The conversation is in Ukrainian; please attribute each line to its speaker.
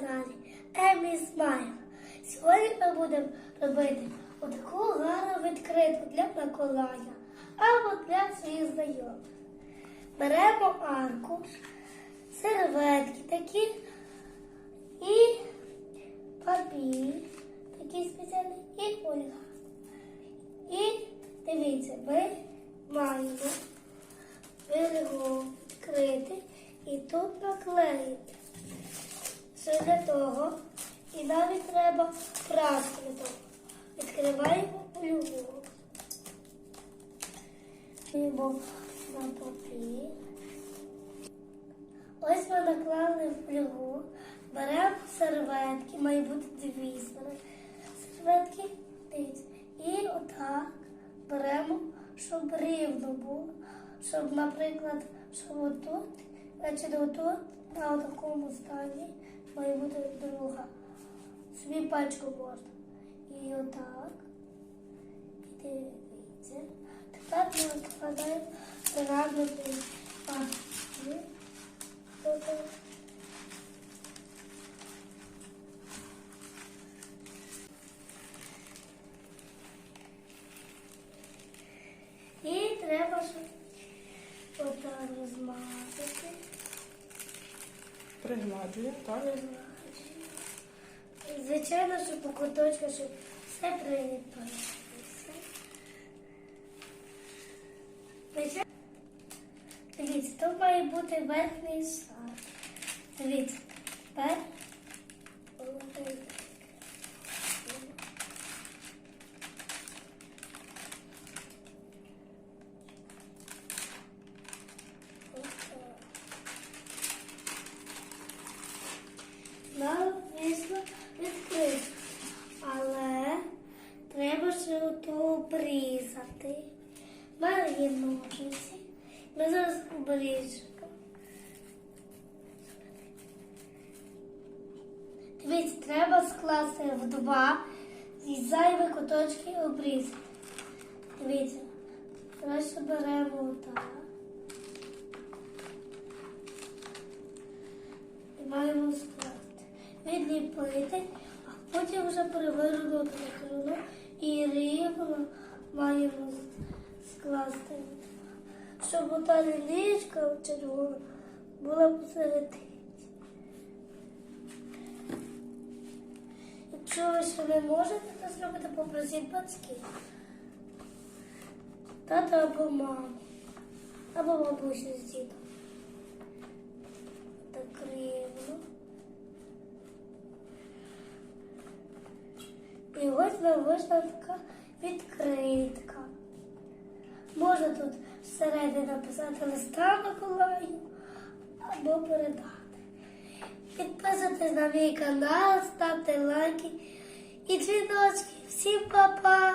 Speaker 1: каналі Емі Смайл. Сьогодні ми будемо робити отаку гарну відкритку для Миколая або для своїх знайомих. Беремо аркуш, серветки такі і папір такий спеціальний і ольга. І дивіться, ми маємо його відкрити і тут наклеїти. Все для того. І навіть треба праску. Відкриваємо фольгу. Беремо на папір. Ось ми наклали в фольгу. Беремо серветки, має бути дві серветки. І отак беремо, щоб рівно було. Щоб, наприклад, щоб отут, значить отут, на такому стані має бути друга. Собі пачку можна. І отак. І дивіться. Тепер ми викладаємо перевернутий папір. І треба отак розмазати.
Speaker 2: Пригладжує, так?
Speaker 1: Звичайно, що по куточку, щоб все приліпилося. Дивіться, тут має бути верхній шар. Дивіться, тепер отак. Отак. Нам звісно відкрити. Але треба ще ото обрізати. В мене є ножниці. Ми зараз обріжемо. Дивіться, треба скласти в два і зайві куточки обрізати. Дивіться, краще беремо отак. і маємо скласти. Відліпити, а потім вже перевернути на і рівно маємо скласти. Щоб ота лінічка червона була посередині. Якщо ви ще не можете це зробити, попросіть батьків. Тата або маму, або бабусю з дідом так рівно. І ось нам вийшла така відкритка. Можна тут всередині написати листа Миколаю або передати. Підписуйтесь на мій канал, ставте лайки і дзвіночки. Всім па-па!